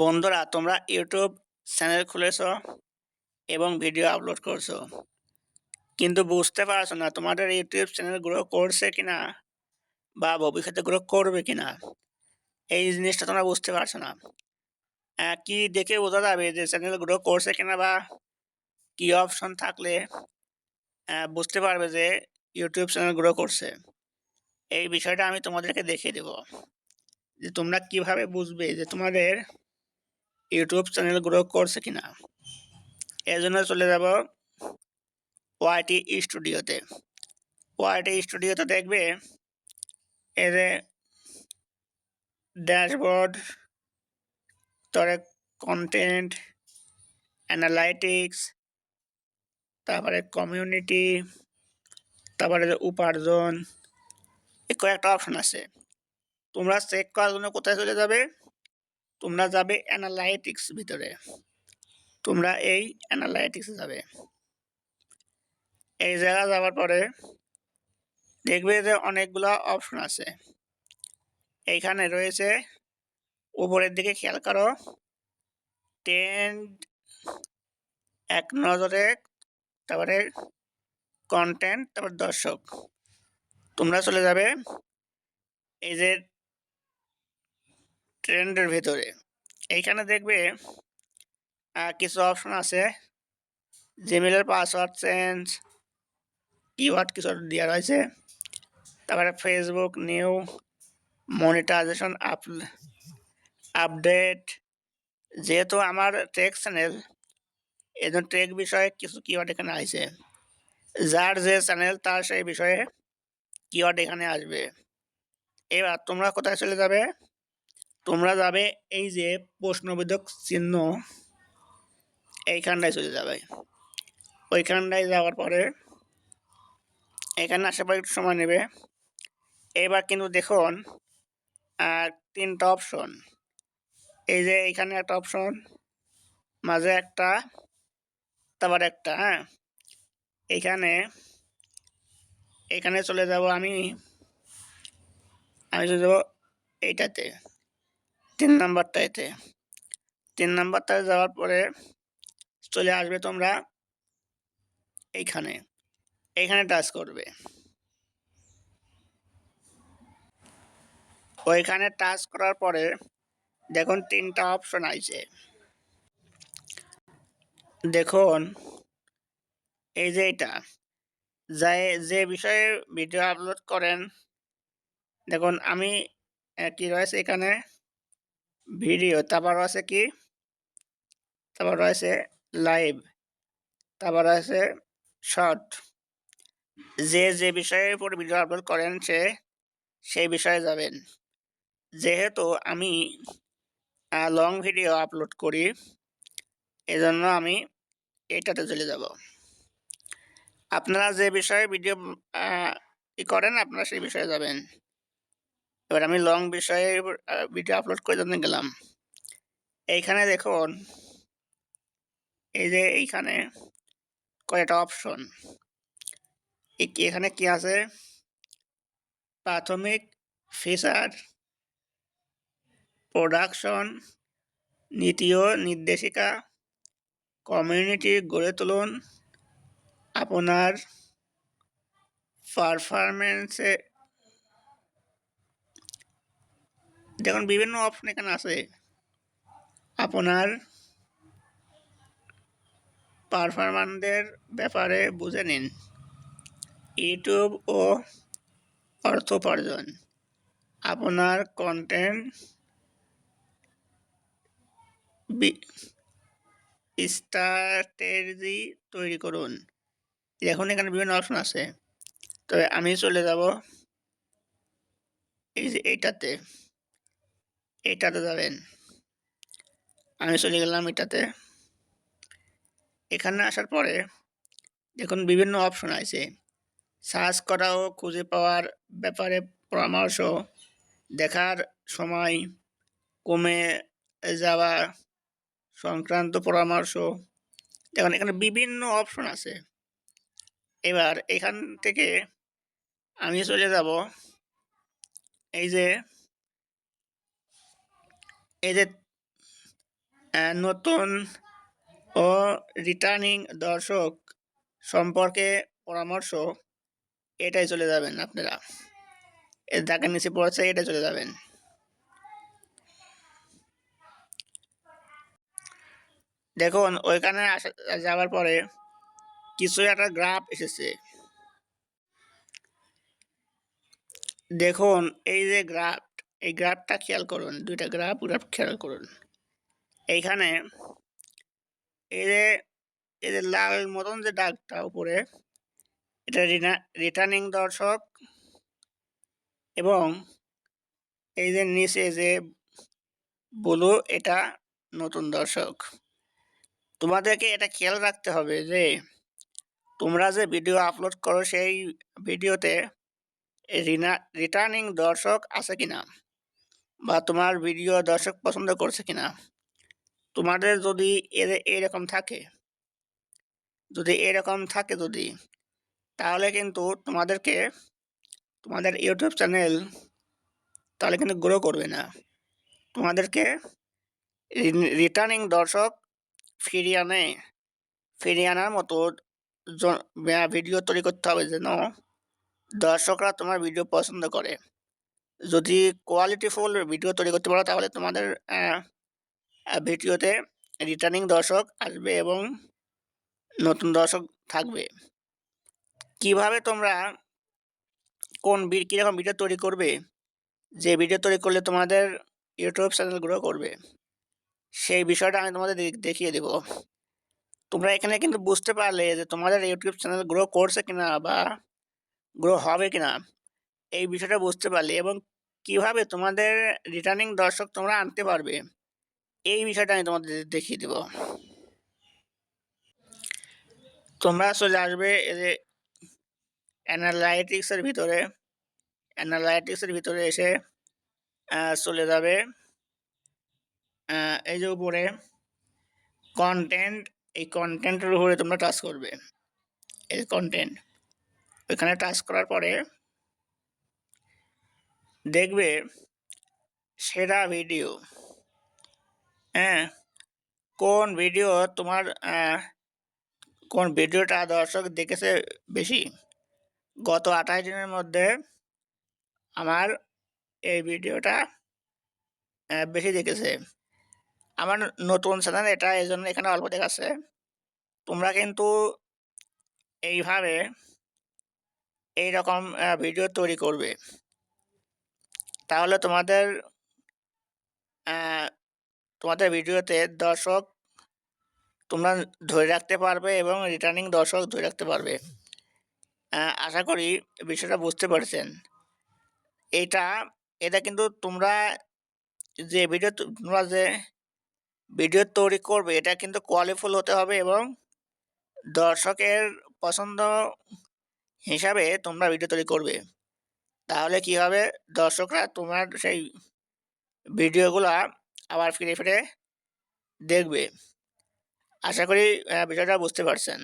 বন্ধুরা, তোমরা YouTube channel খুলেছ এবং ভিডিও আপলোড করছ। কিন্তু বুঝতে পারছ না তোমাদের ইউটিউব চ্যানেল গ্রো করছে কিনা বা ভবিষ্যতে গ্রো করবে কিনা। এই জিনিসটা তোমরা বুঝতে পারছ না। কি দেখে বোঝা যাবে যে চ্যানেল গ্রো করছে কিনা বা কি অপশন থাকলে বুঝতে পারবে যে ইউটিউব চ্যানেল গ্রো করছে। এই বিষয়টা আমি তোমাদেরকে দেখিয়ে দেব যে তোমরা কীভাবে বুঝবে যে তোমাদের ইউটিউব চ্যানেল গ্রো করছে কিনা? জন্য চলে যাব ওয়াইটি স্টুডিওতে। ওয়াইটি স্টুডিওতে দেখবে এর ড্যাশবোর্ড, তারপরে কন্টেন্ট, অ্যানালাইটিক্স, তারপরে কমিউনিটি, তারপরে উপার্জন, এই কয়েকটা অপশন আছে। তোমরা চেক করার জন্য কোথায় চলে যাবে? তোমরা যাবে অ্যানালাইটিক্স ভিতরে। তোমরা এই অ্যানালাইটিক্সে যাবে। এই জায়গা যাওয়ার পরে দেখবে যে অনেকগুলো অপশন আছে। এইখানে রয়েছে, উপরের দিকে খেয়াল করো ট্রেন্ড এক নজরে, তারপরে কন্টেন্ট তারপর দর্শক। তোমরা চলে যাবে, এই যে ট্রেন্ডের ভেতরে। এইখানে দেখবে কিছু অপশন আছে। জিমেলের পাসওয়ার্ড চেঞ্জ কিওয়ার্ড কিছু দেওয়া রয়েছে। তারপরে Facebook new monetisation up update যেহেতু আমার টেক চ্যানেল এই জন্য টেক বিষয়ে কিছু কিওয়ার্ড এখানে আছে। যার যে চ্যানেল তার সেই বিষয়ে কিওয়ার্ড এখানে আসবে। এবার তোমরা কোথায় চলে যাবে? তোমরা যাবে এই যে প্রশ্নবোধক চিহ্ন, এইখানটায় চলে যাবে। ওইখানটায় যাওয়ার পরে এখানে আসার একটু সময় নেবে। এবার কিন্তু দেখুন তিনটা অপশন এই যে এইখানে একটা অপশন মাঝে একটা, তারপর একটা হ্যাঁ? এইখানে এখানে চলে যাব আমি আমি চলে যাব এইটাতে। তিন নাম্বারটাতে তিন নাম্বারটায় যাওয়ার পরে চলে আসবে তোমরা এইখানে। এইখানে টাচ করবে। ওইখানে টাচ করার পরে দেখুন তিনটা অপশন আছে দেখুন, এই যে এটা যে যে বিষয়ে ভিডিও আপলোড করেন, দেখুন আমি কি রয়েছে এখানে? ভিডিও তারপর আছে কি তারপর রয়েছে লাইভ তারপর আছে শর্ট যে যে বিষয়ের উপর ভিডিও আপলোড করেন সে, সেই বিষয়ে যাবেন। যেহেতু আমি লং ভিডিও আপলোড করি, এজন্য আমি এইটাতে চলে যাব। আপনারা যে বিষয়ে ভিডিও করেন, আপনারা সেই বিষয়ে যাবেন। এবার আমি লং বিষয়ে ভিডিও আপলোড করে জন্য গেলাম। এইখানে দেখুন, এই যে এইখানে কয়েকটা অপশন এখানে কি আছে? প্রাথমিক ফিচার প্রোডাকশন নীতি ও নির্দেশিকা কমিউনিটি গড়ে তুলুন, আপনার পারফরমেন্সে দেখুন বিভিন্ন অপশন এখানে আছে আপনার পারফরম্যান্সের ব্যাপারে বুঝে নিন। ইউটিউব ও অর্থ উপার্জন। আপনার কন্টেন্ট স্ট্র্যাটেজি তৈরি করুন। এখন এখানে বিভিন্ন অপশন আছে। তবে আমি চলে যাব এই যে এইটাতে। এইটাতে যাবেন। আমি চলে গেলাম এটাতে। এখানে আসার পরে দেখুন বিভিন্ন অপশন আছে। সার্চ করা ও খুঁজে পাওয়ার ব্যাপারে পরামর্শ, দেখার সময়, কমে যাওয়া সংক্রান্ত পরামর্শ। দেখুন এখানে বিভিন্ন অপশন আছে। এবার এখান থেকে আমি চলে যাব। এই যে যে নতুন ও রিটার্নিং দর্শক সম্পর্কে পরামর্শ, এটাই চলে যাবেন আপনারা। দাগের নিচে পড়েছে এটা চলে যাবেন। দেখুন, ওইখানে আসা, যাওয়ার পরে কিছু একটা গ্রাফ এসেছে। দেখুন, এই যে গ্রাফ এই গ্রাফটা খেয়াল করুন, দুইটা গ্রাফ গ্রাফ খেয়াল করুন। এইখানে এই যে এই যে লাল মতন যে দাগটা উপরে, এটা রিটার্নিং দর্শক এবং এই যে নিচে যে ব্লু, এটা নতুন দর্শক। তোমাদেরকে এটা খেয়াল রাখতে হবে যে, তোমরা যে ভিডিও আপলোড করো সেই ভিডিওতে রিটার্নিং দর্শক আছে কিনা। বা তোমার ভিডিও দর্শক পছন্দ করছে কিনা? তোমাদের যদি এর- এরকম থাকে, যদি এরকম থাকে যদি, তাহলে কিন্তু তোমাদেরকে, তোমাদের ইউটিউব চ্যানেল তাহলে কিন্তু গ্রো করবে না। তোমাদেরকে রিটার্নিং দর্শক ফিরিয়ে আনে, ফিরিয়ে আনার মতো ভিডিও তৈরি করতে হবে যেন দর্শকরা তোমার ভিডিও পছন্দ করে। যদি কোয়ালিটিফুল ভিডিও তৈরি করতে পারো, তাহলে তোমাদের ভিডিওতে রিটার্নিং দর্শক আসবে এবং নতুন দর্শক থাকবে। কীভাবে তোমরা, কোন কীরকম ভিডিও তৈরি করবে, যে ভিডিও তৈরি করলে তোমাদের ইউটিউব চ্যানেল গ্রো করবে, সেই বিষয়টা আমি তোমাদের দেখিয়ে দেব। তোমরা এখানে কিন্তু বুঝতে পারলে যে তোমাদের ইউটিউব চ্যানেল গ্রো করছে কিনা বা গ্রো হবে কিনা। এই বিষয়টা বুঝতে পারলে এবং কীভাবে তোমাদের রিটার্নিং দর্শক তোমরা আনতে পারবে, এই বিষয়টা আমি তোমাদের দেখিয়ে দেব। তোমরা চলে আসবে যে অ্যানালাইটিক্সের ভিতরে অ্যানালাইটিক্সের ভিতরে এসে চলে যাবে এই যে উপরে কন্টেন্ট এই কন্টেন্টের উপরে তোমরা টাচ করবে, এই কন্টেন্ট ওইখানে টাচ করার পরে দেখবে সেরা ভিডিও হ্যাঁ কোন ভিডিও তোমার কোন ভিডিওটা দর্শক দেখেছে বেশি? গত আঠাশ দিনের মধ্যে আমার এই ভিডিওটা বেশি দেখেছে। আমার নতুন চ্যানেল এটা এই জন্য এখানে অল্প দেখাচ্ছে। তোমরা কিন্তু এইভাবে এইরকম আহ, ভিডিও তৈরি করবে। তাহলে তোমাদের তোমাদের ভিডিওতে দর্শক তোমরা ধরে রাখতে পারবে এবং রিটার্নিং দর্শক ধরে রাখতে পারবে। আশা করি বিষয়টা বুঝতে পারছেন। এটা এটা কিন্তু তোমরা যে ভিডিও তোমরা যে ভিডিও তৈরি করবে, এটা কিন্তু কোয়ালিফুল হতে হবে এবং দর্শকের পছন্দ হিসাবে তোমরা ভিডিও তৈরি করবে। তাহলে কি হবে? দর্শকরা তোমার সেই ভিডিওগুলো আবার ফিরে ফিরে দেখবে। আশা করি বিষয়টা বুঝতে পারছেন।